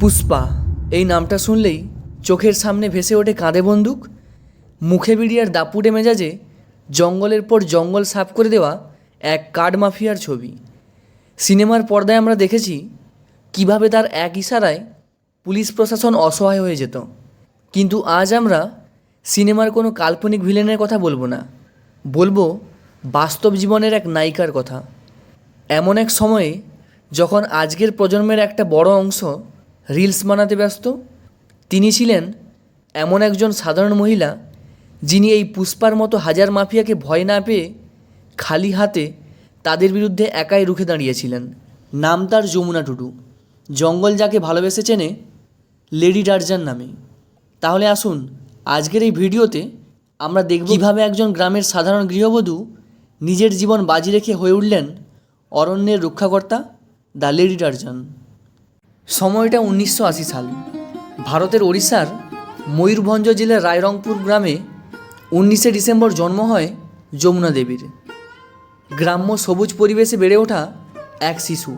পুষ্পা, এই নামটা শুনলেই চোখের সামনে ভেসে ওঠে কাঁধে বন্দুক, মুখে বিড়িয়ার দাপুটে মেজাজে জঙ্গলের পর জঙ্গল সাফ করে দেওয়া এক কার্ড মাফিয়ার ছবি। সিনেমার পর্দায় আমরা দেখেছি কীভাবে তার এক ইশারায় পুলিশ প্রশাসন অসহায় হয়ে যেত। কিন্তু আজ আমরা সিনেমার কোনো কাল্পনিক ভিলেনের কথা বলব না। বলব বাস্তব জীবনের এক নায়িকার কথা। এমন এক সময়ে যখন আজকের প্রজন্মের একটা বড় অংশ রিলস বানাতে ব্যস্ত। তিনি ছিলেন এমন একজন সাধারণ মহিলা যিনি এই পুষ্পার মতো হাজার মাফিয়াকে ভয় না পেয়ে খালি হাতে তাদের বিরুদ্ধে একাই রুখে দাঁড়িয়েছিলেন। নাম তার যমুনা টুডু। জঙ্গল যাকে ভালোবেসে চেনে, লেডি ডার্জান নামে। তাহলে আসুন, আজকের এই ভিডিওতে আমরা দেখব কীভাবে একজন গ্রামের সাধারণ গৃহবধূ নিজের জীবন বাজি রেখে হয়ে উঠলেন অরণ্যের রক্ষাকর্তা দ্য লেডি ডার্জন। সময়টা উনিশশো আশি সাল। ভারতের ওড়িশার ময়ূরভঞ্জ জেলার রায়রংপুর গ্রামে উনিশে ডিসেম্বর জন্ম হয় যমুনা দেবীর। গ্রাম্য সবুজ পরিবেশে বেড়ে ওঠা এক শিশু,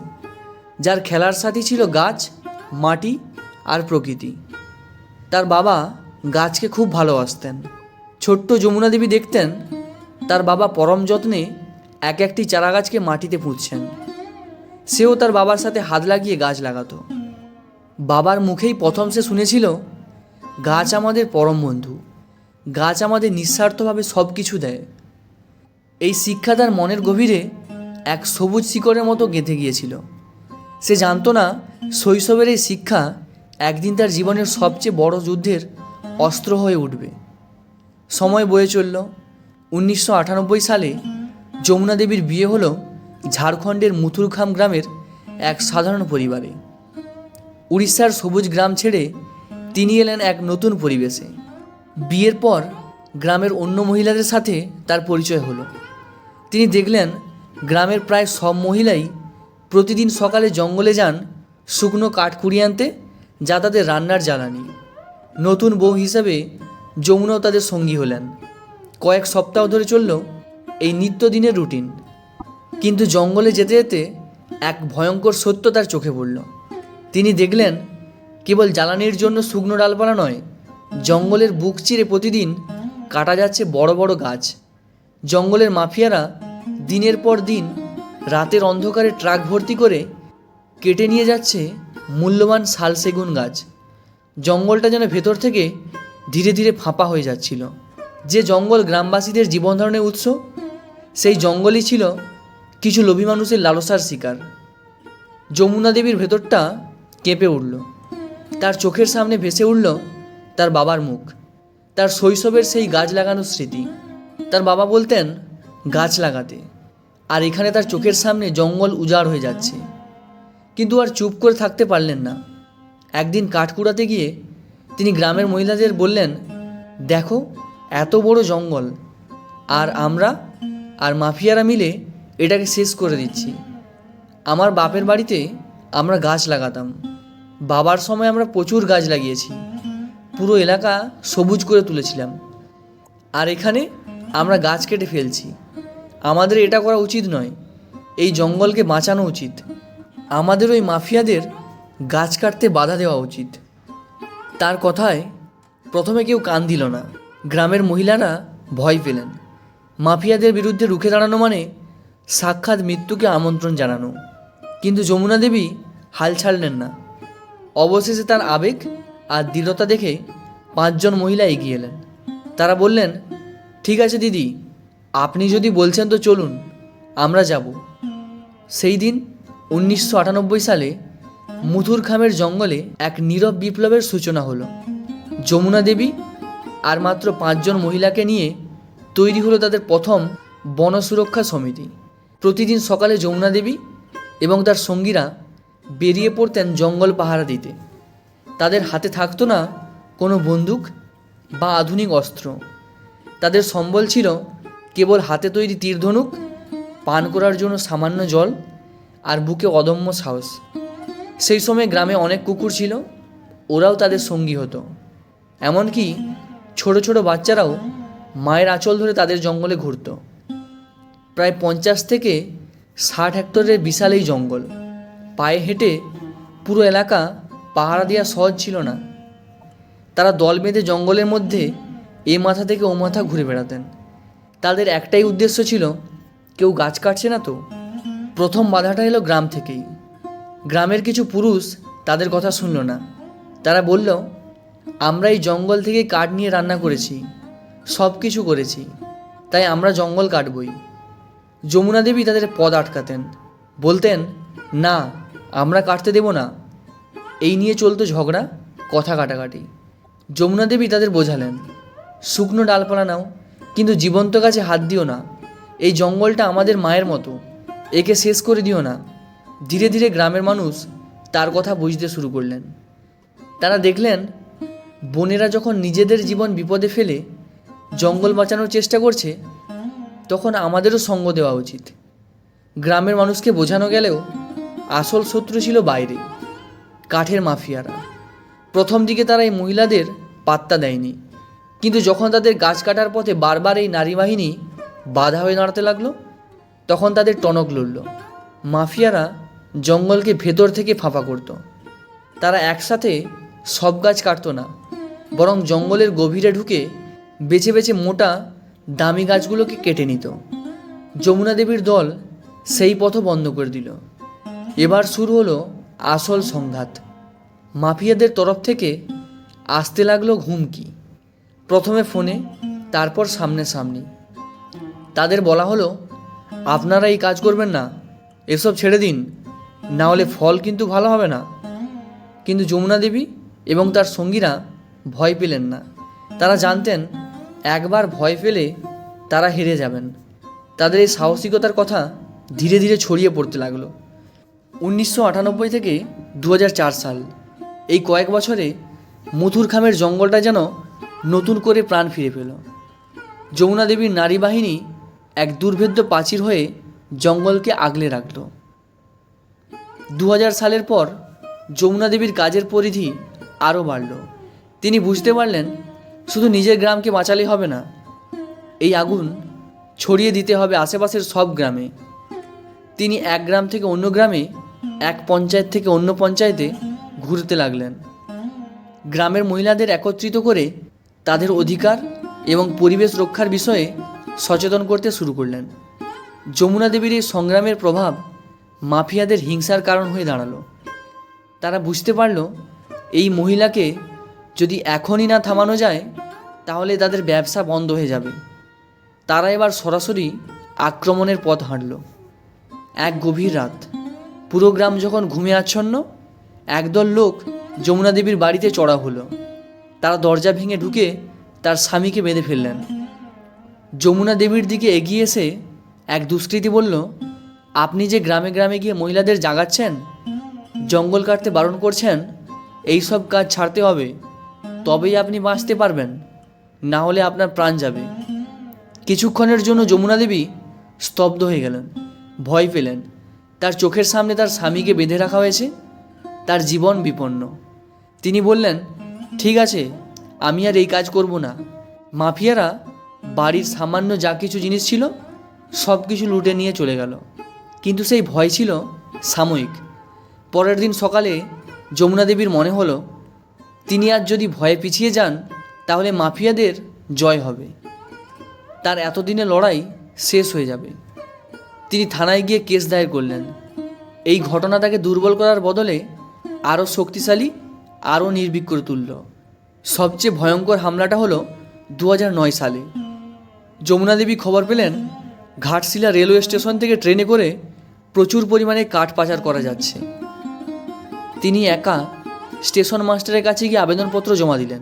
যার খেলার সাথী ছিল গাছ, মাটি আর প্রকৃতি। তার বাবা গাছকে খুব ভালোবাসতেন। ছোট্ট যমুনা দেবী দেখতেন তার বাবা পরম যত্নে এক একটি চারা গাছকে মাটিতে পুঁতছেন। সেও তার বাবার সাথে হাত লাগিয়ে গাছ লাগাতো। বাবার মুখেই প্রথম সে শুনেছিল, গাছ আমাদের পরম বন্ধু, গাছ আমাদের নিঃস্বার্থভাবে সব কিছু দেয়। এই শিক্ষা তার মনের গভীরে এক সবুজ শিকড়ের মতো গেঁথে গিয়েছিল। সে জানতো না শৈশবের এই শিক্ষা একদিন তার জীবনের সবচেয়ে বড় যুদ্ধের অস্ত্র হয়ে উঠবে। সময় বয়ে চলল। উনিশশো আটানব্বই সালে যমুনা দেবীর বিয়ে হলো ঝাড়খণ্ডের মুথুরখাম গ্রামের এক সাধারণ পরিবারে। উড়িষ্যার সবুজ গ্রাম ছেড়ে তিনি এলেন এক নতুন পরিবেশে। বিয়ের পর গ্রামের অন্য মহিলাদের সাথে তার পরিচয় হলো। তিনি দেখলেন গ্রামের প্রায় সব মহিলাই প্রতিদিন সকালে জঙ্গলে যান শুকনো কাঠ কুড়িয়ে আনতে যা তাদের রান্নার জ্বালানি। নতুন বউ হিসাবে যমুনাও তাদের সঙ্গী হলেন। কয়েক সপ্তাহ ধরে চলল এই নিত্যদিনের রুটিন। কিন্তু জঙ্গলে যেতে যেতে এক ভয়ঙ্কর সত্য তার চোখে পড়ল। তিনি দেখলেন, কেবল জ্বালানির জন্য শুকনো ডালপালা নয়, জঙ্গলের বুক চিরে প্রতিদিন কাটা যাচ্ছে বড় বড় গাছ। জঙ্গলের মাফিয়ারা দিনের পর দিন রাতের অন্ধকারে ট্রাক ভর্তি করে কেটে নিয়ে যাচ্ছে মূল্যবান শাল সেগুন গাছ। জঙ্গলটা যেন ভেতর থেকে ধীরে ধীরে ফাঁপা হয়ে যাচ্ছিল। যে জঙ্গল গ্রামবাসীদের জীবন ধারণের উৎস, সেই জঙ্গলই ছিল কিছু লোভী মানুষের লালসার শিকার। যমুনা দেবীর ভেতরটা কেঁপে উঠল। তার চোখের সামনে ভেসে উঠল তার বাবার মুখ, তার শৈশবের সেই গাছ লাগানোর স্মৃতি। তার বাবা বলতেন, গাছ লাগাতে, আর এখানে তার চোখের সামনে জঙ্গল উজাড় হয়ে যাচ্ছে। কিন্তু আর চুপ করে থাকতে পারলেন না। একদিন কাঠ কুড়াতে গিয়ে তিনি গ্রামের মহিলাদের বললেন, দেখো, এত বড় জঙ্গল, আর আমরা আর মাফিয়ারা মিলে এটাকে শেষ করে দিচ্ছি। আমার বাপের বাড়িতে আমরা গাছ লাগাতাম। বাবার সময় আমরা প্রচুর গাছ লাগিয়েছি। পুরো এলাকা সবুজ করে তুলেছিলাম। আর এখানে আমরা গাছ কেটে ফেলছি। আমাদের এটা করা উচিত নয়। এই জঙ্গলকে বাঁচানো উচিত। আমাদের ওই মাফিয়াদের গাছ কাটতে বাধা দেওয়া উচিত। তার কথায় প্রথমে কেউ কান দিল না। গ্রামের মহিলারা ভয় পেলেন। মাফিয়াদের বিরুদ্ধে রুখে দাঁড়ানো মানে সাক্ষাৎ মৃত্যুকে আমন্ত্রণ জানানো। কিন্তু যমুনা দেবী হাল ছাড়লেন না। অবশেষে তার আবেগ আর দৃঢ়তা দেখে পাঁচজন মহিলা এগিয়ে এলেন। তারা বললেন, ঠিক আছে দিদি, আপনি যদি বলছেন তো চলুন, আমরা যাব। সেই দিন উনিশশো আটানব্বই সালে মুথুর খামের জঙ্গলে এক নীরব বিপ্লবের সূচনা হলো। যমুনা দেবী আর মাত্র পাঁচজন মহিলাকে নিয়ে তৈরি হলো তাদের প্রথম বন সুরক্ষা সমিতি। প্রতিদিন সকালে যমুনা দেবী এবং তার সঙ্গীরা বেরিয়ে পড়তেন জঙ্গল পাহারা দিতে। তাদের হাতে থাকতো না কোনো বন্দুক বা আধুনিক অস্ত্র। তাদের সম্বল ছিল কেবল হাতে তৈরি তীরধনুক, পান করার জন্য সামান্য জল আর বুকে অদম্য সাহস। সেই সময় গ্রামে অনেক কুকুর ছিল, ওরাও তাদের সঙ্গী হতো। এমনকি ছোট ছোট বাচ্চারাও মায়ের আঁচল ধরে তাদের জঙ্গলে ঘুরত। প্রায় পঞ্চাশ থেকে ষাট হেক্টরের বিশাল এই জঙ্গল। পায়ে হেঁটে পুরো এলাকা পাহারা দেওয়া সহজ ছিল না। তারা দল বেঁধে জঙ্গলের মধ্যে এ মাথা থেকে ও মাথা ঘুরে বেড়াতেন। তাদের একটাই উদ্দেশ্য ছিল, কেউ গাছ কাটছে না তো? প্রথম বাধাটা এলো গ্রাম থেকেই। গ্রামের কিছু পুরুষ তাদের কথা শুনল না। তারা বলল, আমরা এই জঙ্গল থেকে কাঠ নিয়ে রান্না করেছি সব কিছু করেছি, তাই আমরা জঙ্গল কাটবই। যমুনা দেবী তাদের পদ আটকাতেন। বলতেন, না, আমরা কাটতে দেব না। এই নিয়ে চলতো ঝগড়া, কথা কাটাকাটি। যমুনা দেবী তাদের বোঝালেন, শুকনো ডালপালা নাও, কিন্তু জীবন্ত গাছে হাত দিও না। এই জঙ্গলটা আমাদের মায়ের মতো, একে শেষ করে দিও না। ধীরে ধীরে গ্রামের মানুষ তার কথা বুঝতে শুরু করলেন। তারা দেখলেন, বোনেরা যখন নিজেদের জীবন বিপদে ফেলে, জঙ্গল বাঁচানোর চেষ্টা করছে তখন আমাদেরও সঙ্গ দেওয়া উচিত। গ্রামের মানুষকে বোঝানো গেলেও আসল শত্রু ছিল বাইরে, কাঠের মাফিয়ারা। প্রথম দিকে তারা এই মহিলাদের পাত্তা দেয়নি, কিন্তু যখন তাদের গাছ কাটার পথে বারবার এই নারী বাহিনী বাধা হয়ে দাঁড়াতে লাগল, তখন তাদের টনক লড়ল। মাফিয়ারা জঙ্গলকে ভেতর থেকে ফাঁপা করত। তারা একসাথে সব গাছ কাটতো না, বরং জঙ্গলের গভীরে ঢুকে বেছে বেছে মোটা দামি গাছগুলোকে কেটে নিত। যমুনা দেবীর দল সেই পথও বন্ধ করে দিল। এবার শুরু হলো আসল সংঘাত। মাফিয়াদের তরফ থেকে আসতে লাগল হুমকি। প্রথমে ফোনে, তারপর সামনে সামনি তাদের বলা হলো, আপনারা এই কাজ করবেন না। এসব ছেড়ে দিন। না হলে ফল কিন্তু ভালো হবে না। কিন্তু যমুনা দেবী এবং তার সঙ্গীরা ভয় পেলেন না। তারা জানতেন একবার ভয় পেলে তারা হেরে যাবেন। তাদের এই সাহসিকতার কথা ধীরে ধীরে ছড়িয়ে পড়তে লাগল। উনিশশো আটানব্বই থেকে দু হাজার চার সাল, এই কয়েক বছরে মথুর খামের জঙ্গলটা যেন নতুন করে প্রাণ ফিরে পেল। যমুনা দেবীর নারী বাহিনী এক দুর্ভেদ্য প্রাচীর হয়ে জঙ্গলকে আগলে রাখল। দু হাজার সালের পর যমুনা দেবীর কাজের পরিধি আরও বাড়ল। তিনি বুঝতে পারলেন শুধু নিজের গ্রামকে বাঁচালেই হবে না, এই আগুন ছড়িয়ে দিতে হবে আশেপাশের সব গ্রামে। তিনি এক গ্রাম থেকে অন্য গ্রামে, এক পঞ্চায়েত থেকে অন্য পঞ্চায়েতে ঘুরতে লাগলেন। গ্রামের মহিলাদের একত্রিত করে তাদের অধিকার এবং পরিবেশ রক্ষার বিষয়ে সচেতন করতে শুরু করলেন। যমুনা দেবীর এই সংগ্রামের প্রভাব মাফিয়াদের হিংসার কারণ হয়ে দাঁড়াল। তারা বুঝতে পারল এই মহিলাকে যদি এখনই না থামানো যায়, তাহলে তাদের ব্যবসা বন্ধ হয়ে যাবে। তারা এবার সরাসরি আক্রমণের পথ হাঁটল। এক গভীর রাত। পুরো গ্রাম যখন ঘুমে আচ্ছন্ন, একদল লোক যমুনা দেবীর বাড়িতে চড়া হলো। তারা দরজা ভেঙে ঢুকে তার স্বামীকে বেঁধে ফেললেন। যমুনা দেবীর দিকে এগিয়ে এসে এক দুষ্কৃতী বলল, আপনি যে গ্রামে গ্রামে গিয়ে মহিলাদের জাগাচ্ছেন, জঙ্গল কাটতে বারণ করছেন, এই সব কাজ ছাড়তে হবে। তবেই আপনি বাঁচতে পারবেন। না হলে আপনার প্রাণ যাবে। কিছুক্ষণের জন্য যমুনা দেবী স্তব্ধ হয়ে গেলেন, ভয় পেলেন। তার চোখের সামনে তার স্বামীকে বেঁধে রাখা হয়েছে। তার জীবন বিপন্ন। তিনি বললেন, ঠিক আছে, আমি আর এই কাজ করব না। মাফিয়ারা বাড়ির সামান্য যা কিছু জিনিস ছিল সব কিছু লুটে নিয়ে চলে গেল। কিন্তু সেই ভয় ছিল সাময়িক। পরের দিন সকালে যমুনা দেবীর মনে হলো তিনি আজ যদি ভয়ে পিছিয়ে যান, তাহলে মাফিয়াদের জয় হবে। তার এতদিনে লড়াই শেষ হয়ে যাবে। তিনি থানায় গিয়ে কেস দায়ের করলেন। এই ঘটনা তাকে দুর্বল করার বদলে আরও শক্তিশালী, আরও নির্ভীক করে তুলল। সবচেয়ে ভয়ঙ্কর হামলাটা হলো দু নয় সালে। যমুনা দেবী খবর পেলেন, ঘাটশিলা রেলওয়ে স্টেশন থেকে ট্রেনে করে প্রচুর পরিমাণে কাঠ পাচার করা যাচ্ছে। তিনি একা স্টেশন মাস্টারের কাছে গিয়ে আবেদনপত্র জমা দিলেন।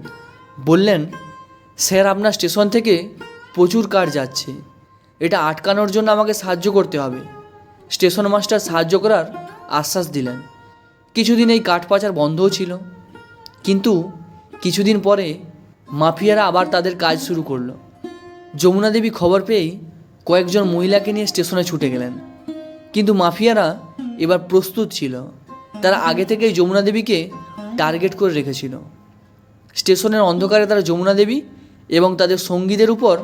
বললেন, স্যার, আপনার স্টেশন থেকে প্রচুর কাঠ যাচ্ছে। এটা আটকানোর জন্য আমাকে সাহায্য করতে হবে। স্টেশন মাস্টার সাহায্য করার আশ্বাস দিলেন। কিছুদিন এই কাঠ পাচার বন্ধও ছিল। কিন্তু কিছুদিন পরে মাফিয়ারা আবার তাদের কাজ শুরু করল। যমুনা দেবী খবর পেয়েই কয়েকজন মহিলাকে নিয়ে স্টেশনে ছুটে গেলেন। কিন্তু মাফিয়ারা এবার প্রস্তুত ছিল। তারা আগে থেকেই যমুনা দেবীকে টার্গেট করে রেখেছিল। স্টেশনের অন্ধকারে তারা যমুনা দেবী এবং তাদের সঙ্গীদের উপর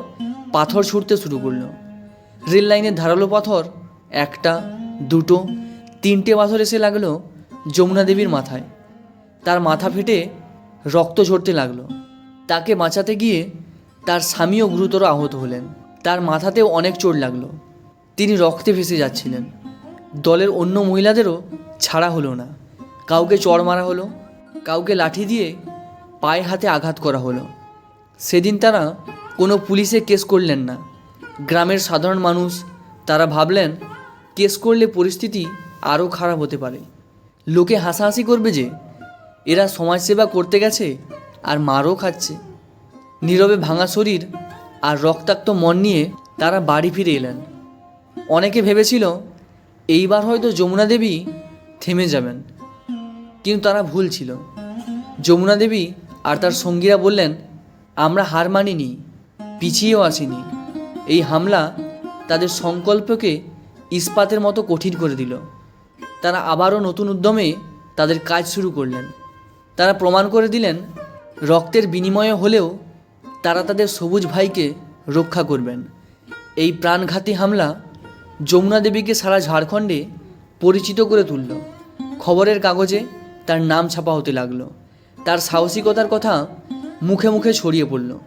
পাথর ছুটতে শুরু করল। রেল লাইনের ধারালো পাথর একটা, দুটো, তিনটে পাথর এসে লাগল যমুনা দেবীর মাথায়। তার মাথা ফেটে রক্ত ঝরতে লাগল। তাকে বাঁচাতে গিয়ে তার স্বামীও গুরুতর আহত হলেন। তার মাথাতেও অনেক চোট লাগল। তিনি রক্তে ভেসে যাচ্ছিলেন। দলের অন্য মহিলাদেরও ছাড়া হলো না। কাউকে চড় মারা হলো কাউকে লাঠি দিয়ে পায়ে হাতে আঘাত করা হলো। সেদিন তারা কোনো পুলিশে কেস করলেন না। গ্রামের সাধারণ মানুষ তারা ভাবলেন, কেস করলে পরিস্থিতি আরও খারাপ হতে পারে। লোকে হাসাহাসি করবে যে, এরা সমাজসেবা করতে গেছে আর মারও খাচ্ছে। নীরবে ভাঙা শরীর আর রক্তাক্ত মন নিয়ে তারা বাড়ি ফিরে এলেন। অনেকে ভেবেছিল, এইবার হয়তো যমুনা দেবী থেমে যাবেন। কিন্তু তারা ভুল ছিল। যমুনা দেবী আর তার সঙ্গীরা বললেন, আমরা হার মানিনি, পিছিয়েও আসিনি এই হামলা তাদের সংকল্পকে ইস্পাতের মতো কঠিন করে দিল। তারা আবারও নতুন উদ্যমে তাদের কাজ শুরু করলেন। তারা প্রমাণ করে দিলেন, রক্তের বিনিময়ে হলেও তারা তাদের সবুজ ভাইকে রক্ষা করবেন। এই প্রাণঘাতী হামলা যমুনা দেবীকে সারা ঝাড়খণ্ডে পরিচিত করে তুলল। খবরের কাগজে তার নাম ছাপা হতে লাগল। তার সাহসিকতার কথা মুখে মুখে ছড়িয়ে পড়ল।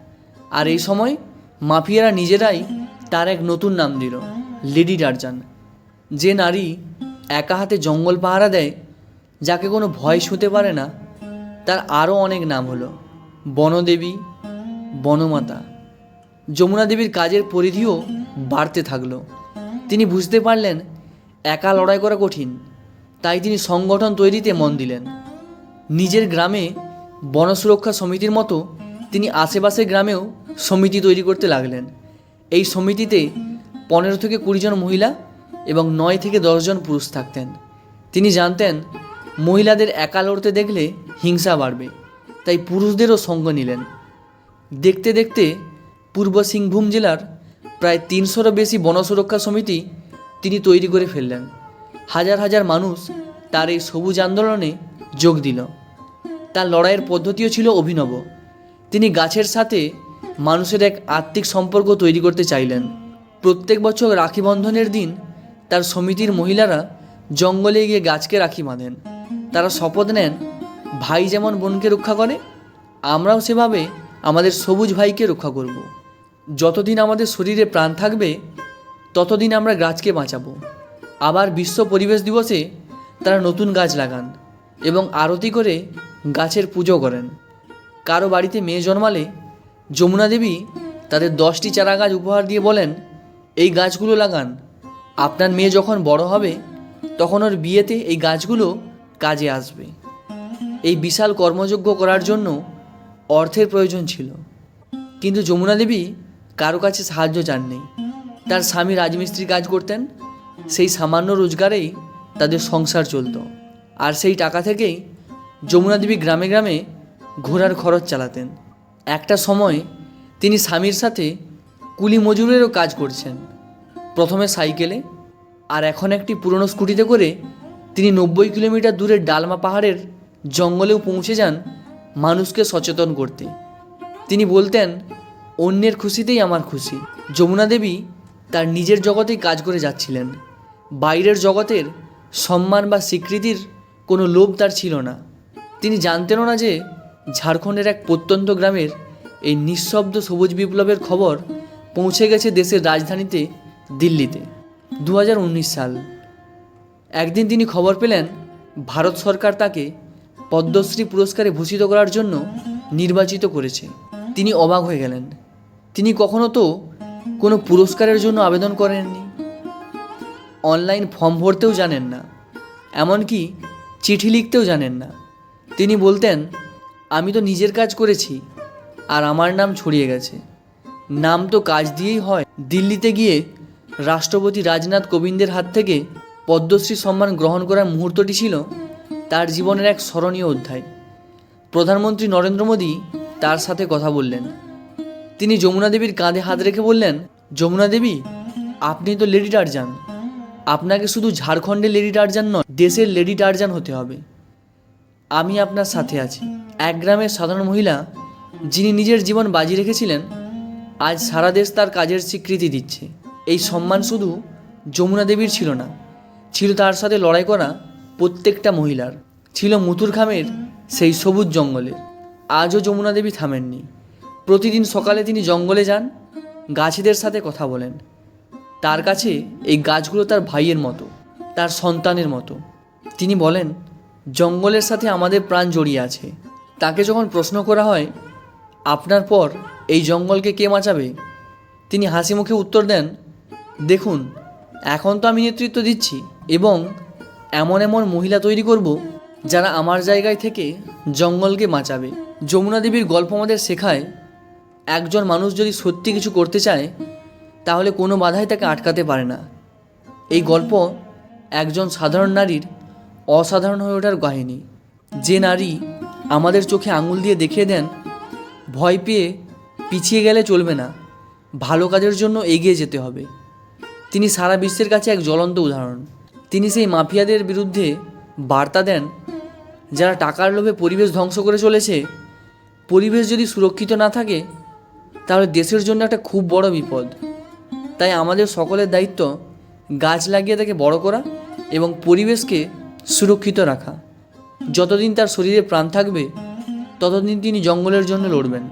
আর এই সময় মাফিয়ারা নিজেরাই তার এক নতুন নাম দিল, লেডি ডারজান যে নারী একা হাতে জঙ্গল পাহারা দেয়, যাকে কোনো ভয় ছুঁতে পারে না, তার আরও অনেক নাম হলো। বনদেবী, বনমাতা। যমুনা দেবীর কাজের পরিধিও বাড়তে থাকল। তিনি বুঝতে পারলেন, একা লড়াই করা কঠিন। তাই তিনি সংগঠন তৈরিতে মন দিলেন। নিজের গ্রামে বনসুরক্ষা সমিতির মতো তিনি আশেপাশের গ্রামেও সমিতি তৈরি করতে লাগলেন। এই সমিতিতে পনেরো থেকে কুড়ি জন মহিলা এবং নয় থেকে দশজন পুরুষ থাকতেন। তিনি জানতেন, মহিলাদের একা লড়তে দেখলে হিংসা বাড়বে, তাই পুরুষদেরও সঙ্গ নিলেন। দেখতে দেখতে পূর্ব সিংভূম জেলার প্রায় তিনশোরও বেশি বনসুরক্ষা সমিতি তিনি তৈরি করে ফেললেন। হাজার হাজার মানুষ তার এই সবুজ আন্দোলনে যোগ দিল। তার লড়াইয়ের পদ্ধতিও ছিল অভিনব। তিনি গাছের সাথে মানুষের এক আত্মিক সম্পর্ক তৈরি করতে চাইলেন। প্রত্যেক বছর রাখি বন্ধনের দিন তার সমিতির মহিলারা জঙ্গলে গিয়ে গাছকে রাখি বাঁধেন। তারা শপথ নেন, ভাই যেমন বোনকে রক্ষা করে, আমরাও সেভাবে আমাদের সবুজ ভাইকে রক্ষা করব। যতদিন আমাদের শরীরে প্রাণ থাকবে, ততদিন আমরা গাছকে বাঁচাবো। আবার বিশ্ব পরিবেশ দিবসে তারা নতুন গাছ লাগান। এবং আরতি করে গাছের পুজো করেন। কারও বাড়িতে মেয়ে জন্মালে যমুনা দেবী তাদের দশটি চারা গাছ উপহার দিয়ে বলেন, এই গাছগুলো লাগান। আপনার মেয়ে যখন বড় হবে, তখন ওর বিয়েতে এই গাছগুলো কাজে আসবে। এই বিশাল কর্মযজ্ঞ করার জন্য অর্থের প্রয়োজন ছিল। কিন্তু যমুনা দেবী কারও কাছে সাহায্য চাননি। তার স্বামী রাজমিস্ত্রি কাজ করতেন, সেই সামান্য রোজগারেই তাদের সংসার চলতো। আর সেই টাকা থেকেই যমুনা দেবী গ্রামে গ্রামে ঘোরার খরচ চালাতেন। একটা সময় তিনি স্বামীর সাথে কুলি মজুরেরও কাজ করছেন। প্রথমে সাইকেলে আর এখন একটি পুরনো স্কুটিতে করে তিনি নব্বই কিলোমিটার দূরের ডালমা পাহাড়ের জঙ্গলেও পৌঁছে যান মানুষকে সচেতন করতে। তিনি বলতেন, অন্যের খুশিতেই আমার খুশি। যমুনা দেবী তার নিজের জগতেই কাজ করে যাচ্ছিলেন। বাইরের জগতের সম্মান বা স্বীকৃতির কোনো লোভ তার ছিল না। তিনি জানতেনও না যে ঝাড়খণ্ডের এক প্রত্যন্ত গ্রামের এই নিঃশব্দ সবুজ বিপ্লবের খবর পৌঁছে গেছে দেশের রাজধানীতে দিল্লিতে। দু হাজার উনিশ সাল। একদিন তিনি খবর পেলেন, ভারত সরকার তাকে পদ্মশ্রী পুরস্কারে ভূষিত করার জন্য নির্বাচিত করেছে। তিনি অবাক হয়ে গেলেন। তিনি কখনো তো কোনো পুরস্কারের জন্য আবেদন করেননি। অনলাইন ফর্ম ভরতেও জানেন না। এমনকি চিঠি লিখতেও জানেন না। তিনি বলতেন, আমি তো নিজের কাজ করেছি, আর আমার নাম ছড়িয়ে গেছে। নাম তো কাজ দিয়েই হয়। দিল্লিতে গিয়ে রাষ্ট্রপতি রাজনাথ কোবিন্দের হাত থেকে পদ্মশ্রী সম্মান গ্রহণ করার মুহূর্তটি ছিল তার জীবনের এক স্মরণীয় অধ্যায়। প্রধানমন্ত্রী নরেন্দ্র মোদী তার সাথে কথা বললেন। তিনি যমুনা দেবীর কাঁধে হাত রেখে বললেন, যমুনা দেবী, আপনি তো লেডি টারজান আপনাকে শুধু ঝাড়খণ্ডের লেডি টার্জান নয়, দেশের লেডি টার্জান হতে হবে। আমি আপনার সাথে আছি। এক গ্রামের সাধারণ মহিলা, যিনি নিজের জীবন বাজি রেখেছিলেন, আজ সারা দেশ তার কাজের স্বীকৃতি দিচ্ছে। এই সম্মান শুধু যমুনা দেবীর ছিল না, ছিল তার সাথে লড়াই করা প্রত্যেকটা মহিলার। ছিল মুতুর খামের সেই সবুজ জঙ্গলে আজও যমুনা দেবী থামেননি। প্রতিদিন সকালে তিনি জঙ্গলে যান, গাছেদের সাথে কথা বলেন। তার কাছে এই গাছগুলো তার ভাইয়ের মতো, তার সন্তানের মতো। তিনি বলেন, জঙ্গলের সাথে আমাদের প্রাণ জড়িয়ে আছে। তাকে যখন প্রশ্ন করা হয়, আপনার পর এই জঙ্গলকে কে বাঁচাবে? তিনি হাসি মুখে উত্তর দেন, দেখুন, এখন তো আমি নেতৃত্ব দিচ্ছি এবং এমন এমন মহিলা তৈরি করব যারা আমার জায়গায় থেকে জঙ্গলকে বাঁচাবে। যমুনা দেবীর গল্প আমাদের শেখায়, একজন মানুষ যদি সত্যি কিছু করতে চায় তাহলে কোনো বাধাই তাকে আটকাতে পারে না। এই গল্প একজন সাধারণ নারীর অসাধারণ হয়ে ওঠার কাহিনী। যে নারী আমাদের চোখে আঙুল দিয়ে দেখিয়ে দেন, ভয় পেয়ে পিছিয়ে গেলে চলবে না, ভালো কাজের জন্য এগিয়ে যেতে হবে। তিনি সারা বিশ্বের কাছে এক জ্বলন্ত উদাহরণ। তিনি সেই মাফিয়াদের বিরুদ্ধে বার্তা দেন, যারা টাকার লোভে পরিবেশ ধ্বংস করে চলেছে। পরিবেশ যদি সুরক্ষিত না থাকে, তাহলে দেশের জন্য একটা খুব বড় বিপদ। তাই আমাদের সকলের দায়িত্ব গাছ লাগিয়ে তাকে বড় করা এবং পরিবেশকে সুরক্ষিত রাখা। যতদিন তার শরীরে প্রাণ থাকবে, ততদিন তিনি জঙ্গলের জন্য লড়বেন।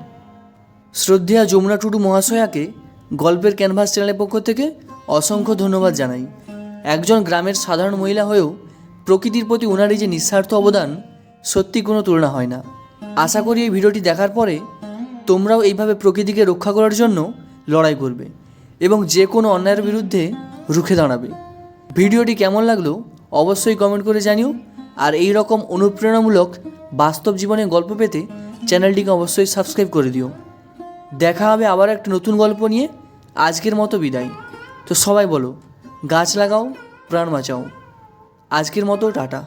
শ্রদ্ধেয়া যমুনা টুডু মহাশয়াকে গল্পের ক্যানভাস চ্যানেলের পক্ষ থেকে অসংখ্য ধন্যবাদ জানাই। একজন গ্রামের সাধারণ মহিলা হয়েও প্রকৃতির প্রতি ওনার এই যে নিঃস্বার্থ অবদান, সত্যি কোনো তুলনা হয় না। আশা করি এই ভিডিওটি দেখার পরে তোমরাও এইভাবে প্রকৃতিকে রক্ষা করার জন্য লড়াই করবে। এবং যে কোনো অন্যায়ের বিরুদ্ধে রুখে দাঁড়াবে। ভিডিওটি কেমন লাগল অবশ্যই কমেন্ট করে জানিও। আর এই রকম অনুপ্রেরণামূলক বাস্তব জীবনে গল্প পেতে চ্যানেলটিকে অবশ্যই সাবস্ক্রাইব করে দিও। দেখা হবে আবার একটা নতুন গল্প নিয়ে। আজকের মতো বিদায়। তো সবাই বলো, গাছ লাগাও, প্রাণ বাঁচাও। আজকের মতো টাটা।